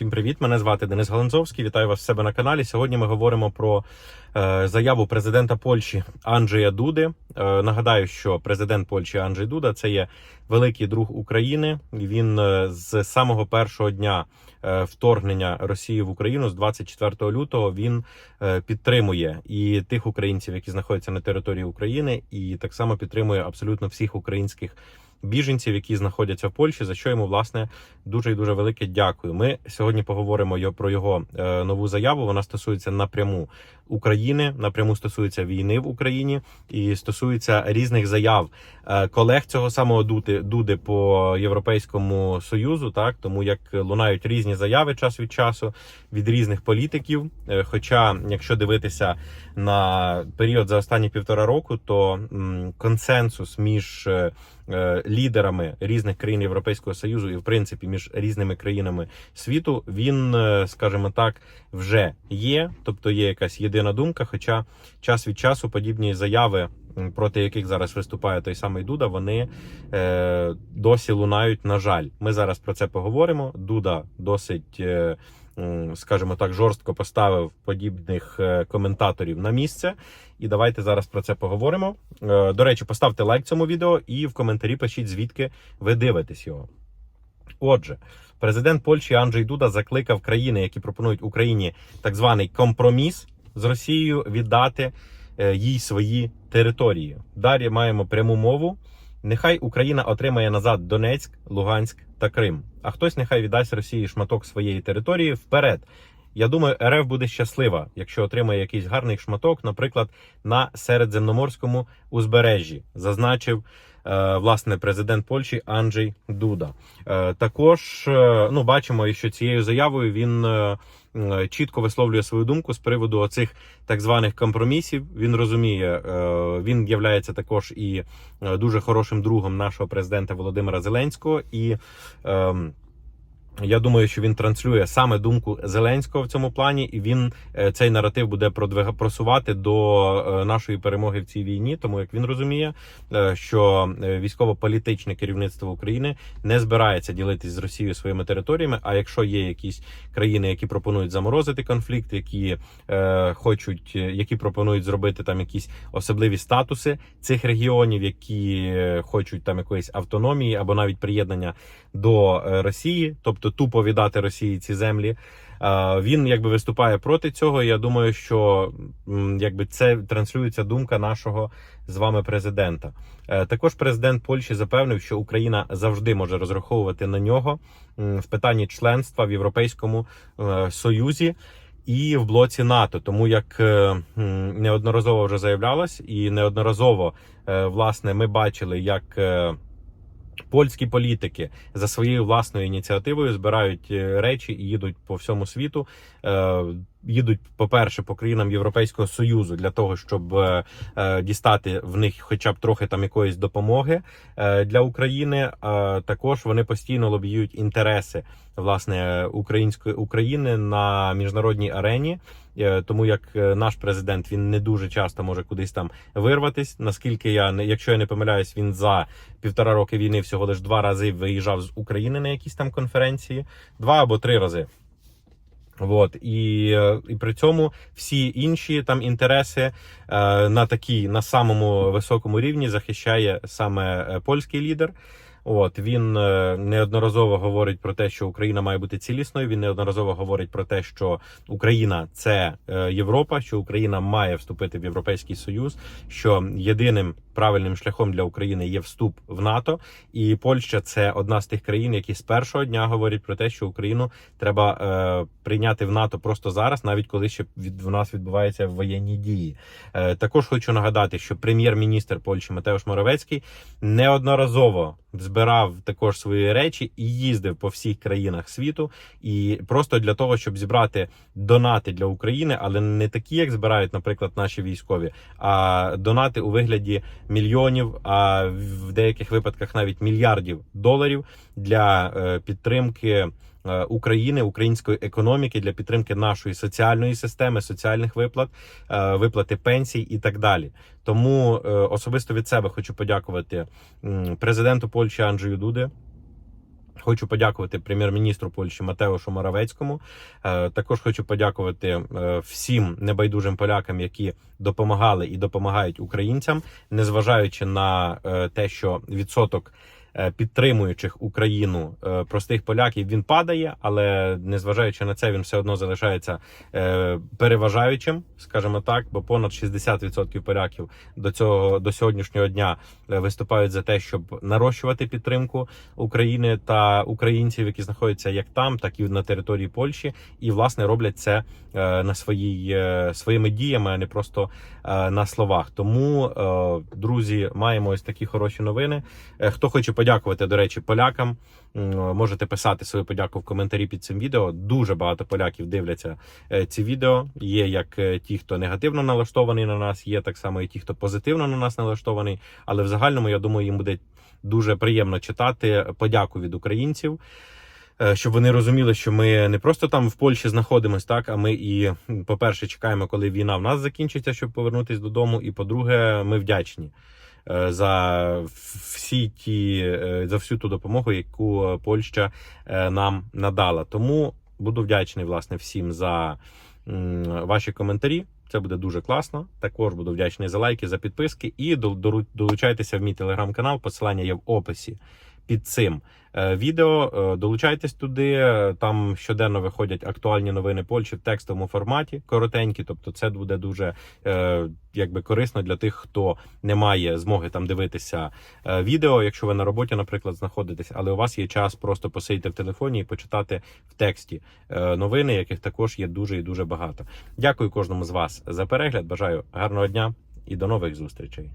Всім привіт! Мене звати Денис Галанзовський. Вітаю вас в себе на каналі. Сьогодні ми говоримо про е, заяву президента Польщі Анджея Дуди. Е, нагадаю, що президент Польщі Анджей Дуда це є великий друг України. Він е, з самого першого дня вторгнення Росії в Україну з 24 лютого він підтримує і тих українців, які знаходяться на території України, і так само підтримує абсолютно всіх українських біженців, які знаходяться в Польщі, за що йому власне дуже і дуже велике дякую. Ми сьогодні поговоримо про його е, нову заяву. Вона стосується напряму України, напряму стосується війни в Україні і стосується різних заяв е, колег цього самого Дуди, Дуди по Європейському Союзу. Так тому як лунають різні заяви час від часу від різних політиків. Е, Хоча, якщо дивитися на період за останні півтора року, то консенсус між лідерами різних країн Європейського союзу і в принципі між різними країнами світу, він, е, скажімо так, вже є, тобто є якась єдина думка. Хоча час від часу подібні заяви, проти яких зараз виступає той самий Дуда, вони е, досі лунають. На жаль, ми зараз про це поговоримо. Дуда досить. Е, Скажімо так, жорстко поставив подібних е, коментаторів на місце, і давайте зараз про це поговоримо. Е, До речі, поставте лайк цьому відео і в коментарі пишіть, звідки ви дивитесь його. Отже, президент Польщі Анджей Дуда закликав країни, які пропонують Україні так званий компроміс з Росією, віддати їй свої території. Далі маємо пряму мову. Нехай Україна отримає назад Донецьк, Луганськ та Крим. А хтось нехай віддасть Росії шматок своєї території вперед. Я думаю, РФ буде щаслива, якщо отримає якийсь гарний шматок, наприклад, на середземноморському узбережжі, зазначив е, власне президент Польщі Анджей Дуда. Е, також е, ну бачимо, що цією заявою він е, чітко висловлює свою думку з приводу оцих так званих компромісів. Він розуміє, е, він являється також і е, дуже хорошим другом нашого президента Володимира Зеленського і. Я думаю, що він транслює саме думку Зеленського в цьому плані, і він е, цей наратив буде продвига- просувати до е, нашої перемоги в цій війні, тому як він розуміє, е, що військово-політичне керівництво України не збирається ділитись з Росією своїми територіями. А якщо є якісь країни, які пропонують заморозити конфлікт, які е, хочуть, які пропонують зробити там якісь особливі статуси цих регіонів, які хочуть там якоїсь автономії або навіть приєднання до Росії, тобто тупо віддати Росії ці землі. Е, Він якби виступає проти цього. і Я думаю, що якби це транслюється думка нашого з вами президента. Е, Також президент Польщі запевнив, що Україна завжди може розраховувати на нього в питанні членства в Європейському е, Союзі. І в блоці НАТО, тому як неодноразово вже заявлялось, і неодноразово власне ми бачили, як польські політики за своєю власною ініціативою збирають е, речі і їдуть по всьому світу. Їдуть, по-перше, по країнам Європейського союзу для того, щоб е, е, дістати в них, хоча б трохи там якоїсь допомоги е, для України. Е, також вони постійно лобіюють інтереси власне української України на міжнародній арені. Е, Тому як е, наш президент він не дуже часто може кудись там вирватись. Наскільки я не якщо я не помиляюсь, він за півтора роки війни всього лиш два рази виїжджав з України на якісь там конференції, два або три рази. От і, е, і при цьому всі інші там інтереси е, на такій на самому високому рівні захищає саме е, польський лідер. От він е, неодноразово говорить про те, що Україна має бути цілісною. Він неодноразово говорить про те, що Україна це е, Європа, що Україна має вступити в Європейський Союз. Що єдиним правильним шляхом для України є вступ в НАТО, і Польща це одна з тих країн, які з першого дня говорять про те, що Україну треба е, прийняти в НАТО просто зараз, навіть коли ще від в нас відбуваються воєнні дії. Е, також хочу нагадати, що прем'єр-міністр Польщі Матеуш Моровецький неодноразово збирав також свої речі і їздив по всіх країнах світу, і просто для того, щоб зібрати донати для України, але не такі, як збирають, наприклад, наші військові, а донати у вигляді мільйонів, а в деяких випадках навіть мільярдів доларів для е, підтримки. Е, України, української економіки для підтримки нашої соціальної системи, соціальних виплат, е, виплати пенсій і так далі. Тому е, особисто від себе хочу подякувати президенту Польщі Анджею Дуди. Хочу подякувати прем'єр-міністру Польщі Матеушу Моравецькому. Також хочу подякувати всім небайдужим полякам, які допомагали і допомагають українцям, незважаючи на те, що відсоток підтримуючих Україну е, простих поляків він падає, але незважаючи на це, він все одно залишається е, переважаючим, скажімо так, бо понад 60% поляків до цього до сьогоднішнього дня е, виступають за те, щоб нарощувати підтримку України та українців, які знаходяться як там, так і на території Польщі, і власне роблять це е, на своїй е, своїми діями, а не просто е, на словах. Тому, е, друзі, маємо ось такі хороші новини. Е, Хто хоче подякувати, до речі, полякам, можете писати свою подяку в коментарі під цим відео. Дуже багато поляків дивляться е, ці відео. Є як е, ті, хто негативно налаштований на нас, є так само і ті, хто позитивно на нас налаштований. Але в загальному я думаю, їм буде дуже приємно читати подяку від українців. е, Щоб вони розуміли, що ми не просто там в Польщі знаходимось, так а ми і, по-перше, чекаємо, коли війна в нас закінчиться, щоб повернутися додому. І по-друге, ми вдячні за всі ті е, за всю ту допомогу, яку е, Польща е, нам надала. Тому буду вдячний власне всім за ваші коментарі. Це буде дуже класно. Також буду вдячний за лайки, за підписки і долучайтеся в мій телеграм-канал. Посилання є в описі під цим е, відео. Е, Долучайтесь туди. Е, Там щоденно виходять актуальні новини Польщі в текстовому форматі, коротенькі. Тобто, це буде дуже якби корисно для тих, хто не має змоги там дивитися відео, якщо ви на роботі, наприклад, знаходитесь, але у вас є час просто посидіти в телефоні і почитати в тексті новини, яких також є дуже і дуже багато. Дякую кожному з вас за перегляд. Бажаю гарного дня і до нових зустрічей.